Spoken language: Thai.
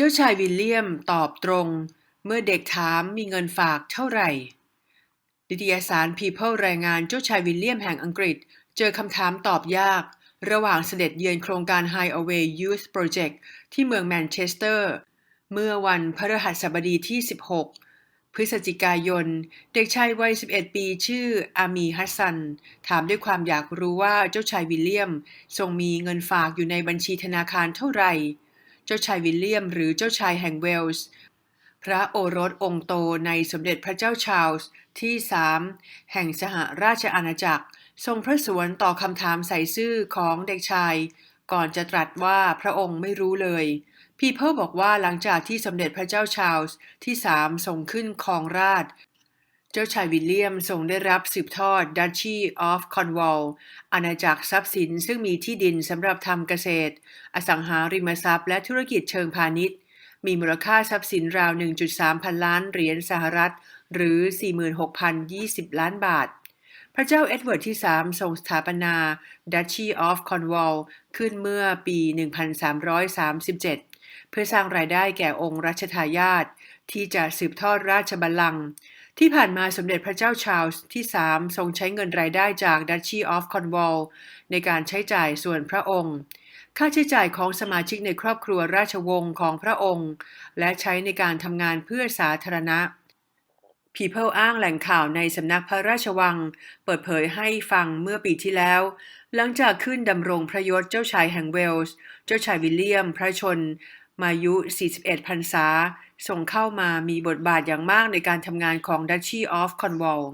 เจ้าชายวิลเลียมตอบตรง เมื่อเด็กถามมีเงินฝากเท่าไหร่นิตยสาร People รายงานเจ้าชายวิลเลียมแห่งอังกฤษ เจอคำถามตอบยาก ระหว่างเสด็จเยือนโครงการ Highway Youth Project ที่เมืองแมนเชสเตอร์ เมื่อวันพฤหัสบดีที่ 16 พฤศจิกายน เด็กชายวัย 11 ปีชื่ออามีฮัสซัน ถามด้วยความอยากรู้ว่าเจ้าชายวิลเลียม ทรงมีเงินฝากอยู่ในบัญชีธนาคารเท่าไหร่ เจ้าชายวิลเลียม หรือเจ้าชายแห่งเวลส์ พระโอรสองค์โตในสมเด็จพระเจ้าชาร์ลส์ที่สามแห่งสหราชอาณาจักร ทรงพระสวนต่อคำถามใส่ซื่อของเด็กชาย ก่อนจะตรัสว่าพระองค์ไม่รู้เลย พีเพิลบอกว่าหลังจากที่สมเด็จพระเจ้าชาร์ลส์ที่สามทรงขึ้นครองราช จ้าชายวิลเลียมทรงได้รับสืบทอด Duchy of Cornwall อาณาจักรทรัพย์สินซึ่งมีที่ดินสำหรับทำเกษตร อสังหาริมทรัพย์และธุรกิจเชิงพาณิชย์ มีมูลค่าทรัพย์สินราว 1.3 พันล้านเหรียญสหรัฐ หรือ 46,020 ล้านบาท พระเจ้าเอ็ดเวิร์ดที่ 3 ทรงสถาปนา Duchy of Cornwall ขึ้นเมื่อปี 1337 เพื่อสร้างรายได้แก่องค์รัชทายาทที่จะสืบทอดราชบัลลังก์ ที่ผ่านมาสมเด็จพระเจ้าชาร์ลส์ที่ 3 ทรงใช้เงินรายได้จาก Duchy of Cornwall ในการใช้จ่ายส่วนพระองค์ ค่าใช้จ่ายของสมาชิกในครอบครัวราชวงศ์ของพระองค์ และใช้ในการทำงานเพื่อสาธารณะ People อ้างแหล่งข่าวในสำนักพระราชวัง เปิดเผยให้ฟังเมื่อปีที่แล้ว หลังจากขึ้นดำรงพระยศเจ้าชายแห่งเวลส์ เจ้าชายวิลเลียม พระชน มายุ 41 พรรษา ส่งเข้ามามีบทบาทอย่างมากในการทำงานของ Duchy of Cornwall